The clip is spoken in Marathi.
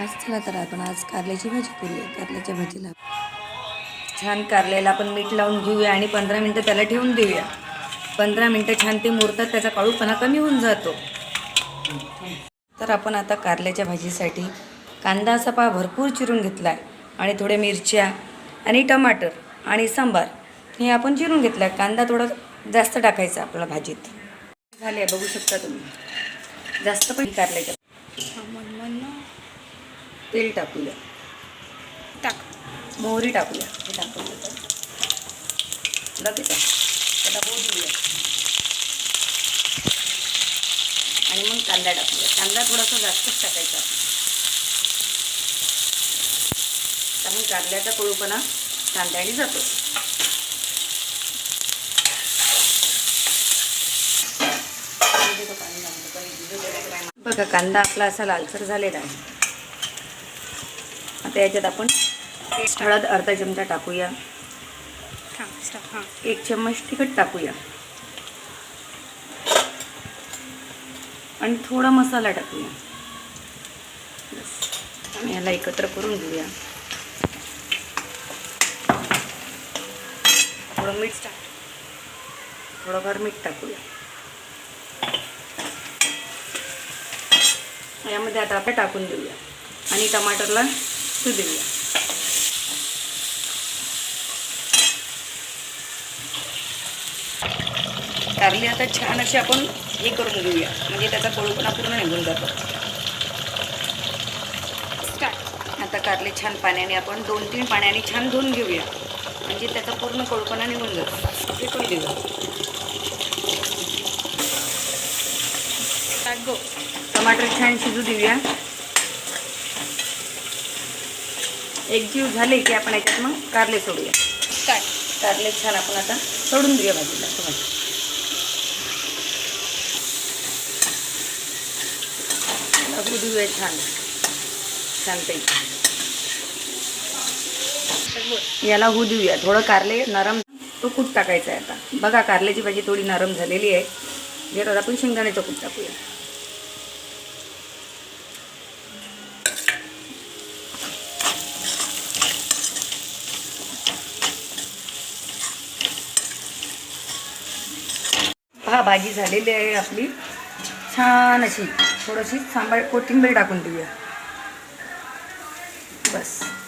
आज चला तर आपण आज कारल्याची भाजी करूया. कारल्याच्या भाजीला छान कारल्याला आपण मीठ लावून घेऊया आणि पंधरा मिनटं त्याला ठेवून देऊया. पंधरा मिनटं छान ते मुरतात त्याचा काळूपणा कमी होऊन जातो. तर आपण आता कारल्याच्या भाजीसाठी कांदा असा पा भरपूर चिरून घेतला आहे आणि थोड्या मिरच्या आणि टमाटर आणि सांबार हे आपण चिरून घेतलं आहे कांदा थोडा जास्त टाकायचा आपल्याला भाजीत. झाले बघू शकता तुम्ही. जास्त पण कारल्याच्या तेल टाकूया. टाक. मोहरी टाकूया. हे टाकूया लगेच त्याला होऊ देऊया. आणि मग कांदा टाकूया. कांदा थोडासा जास्तच टाकायचा. कारण कारल्याचा कळूपणा कांद्याने जातो. बघा कांदा आपला असा लालसर झालेला आहे. आता याच्यात आपण हळद अर्धा चमचा टाकूया. एक चम्मच तिखट टाकूया. आणि थोडा मसाला टाकूया. आणि याला एकत्र करून घेऊया. थोडं मीठ टाक थोडंफार मीठ टाकूया. यामध्ये आता आपण टाकून देऊया. आणि टमाटरला शिजू देऊया कारली आता छान अशी आपण हे करून घेऊया. म्हणजे त्याचा कळूपणा पूर्ण निघून जातो. आता कारले छान पाण्याने आपण दोन तीन पाण्याने छान धुवून घेऊया. म्हणजे त्याचा पूर्ण कोळपणा निघून जातो. फेकून देऊया टाक गो. टमाटर छान शिजू देऊया. एकजीव झाले की आपण याच्यात मग कारले सोडूया. स्टार्ट कारले छान आपण आता सोडून देऊया भाजीला लागू देऊया छान छानपैकी. याला होऊ देऊया थोडं कारले नरम तो कूट टाकायचा आहे आता. बघा कारल्याची भाजी थोडी नरम झालेली आहे. याच्यात आपण शेंगदाण्याचं कूट टाकूया. पहा भाजी झालेली आहे आपली. छान अशी थोडीशी सांबार कोथिंबीर टाकून देऊया. बस.